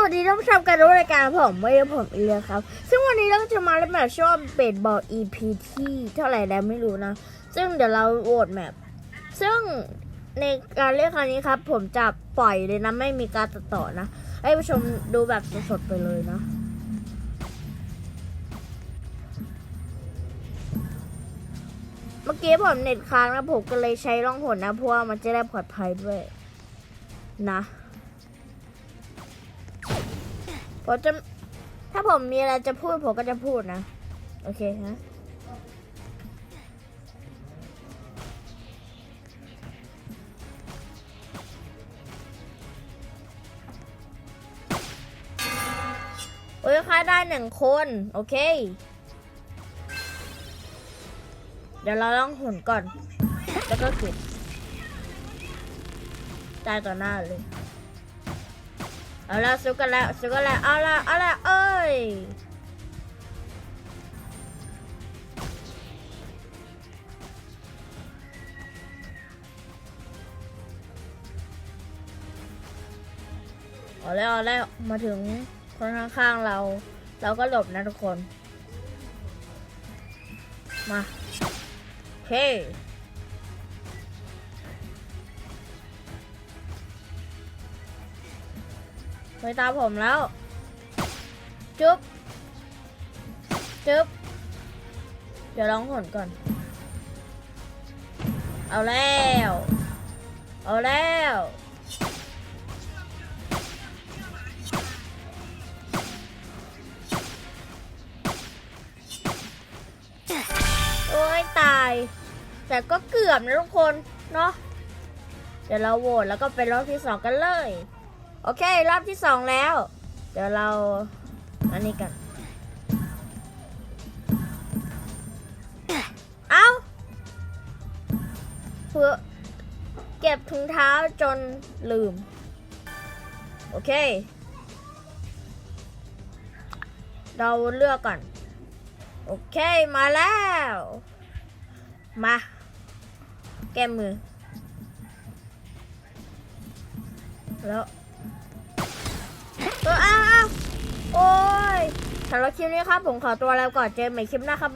วัสดีท่านผู้ชมกันด้วยรายการผมไม่ได้ผมอีเลียครับ ซึ่งวันนี้เราจะมาเล่นแบบชื่อว่าเบสบอล EP ที่เท่าไหร่แล้วไม่รู้นะ ซึ่งเดี๋ยวเราโหวตแมปซึ่งในการเล่นครั้งนี้ครับ ผมจะปล่อยเลยนะ ไม่มีการตัดต่อนะให้ผู้ชมดูแบบสดๆไปเลยนะเมื่อกี้ผมเน็ตค้างนะผมก็เลยใช้ล่องหนนะเพราะว่ามันจะได้ปลอดภัยด้วยนะ ผมจะ ถ้าผมมีอะไรจะพูดผมก็จะพูดนะ โอเคฮะโอ้ยค่าได้หนึ่งคน โอเค เดี๋ยวเราต้องหุ่นก่อน แล้วก็เก็บตายต่อหน้าเลย เอาละซื้กันแล้วซื้กันแล้วเอาละเอาละเอ้ยเอาแล้วเอาแล้วมาถึงคนข้างๆเรา เราก็หลบนะทุกคน มาโอเค ไปตามผมแล้ว จุ๊บ จุ๊บ เดี๋ยวร้องหนก่อน เอาแล้ว เอาแล้วโอ้ยตาย แต่ก็เกือบนะทุกคน เนาะเดี๋ยวเราโหวตแล้วก็ไปรอบที่สองกันเลย โอเค รอบที่สองแล้ว เดี๋ยวเราอันนี้กัน เอาเพื่อเก็บถุงเท้าจนลืม โอเค เราเลือกก่อน โอเค มาแล้ว มา แก้มือ แล้ว เอออ้าวอ้าโอ้ยสำหรับคลิปนี้ครับ ผมขอตัวแล้วก่อนเจอใหม่คลิปหน้าครับ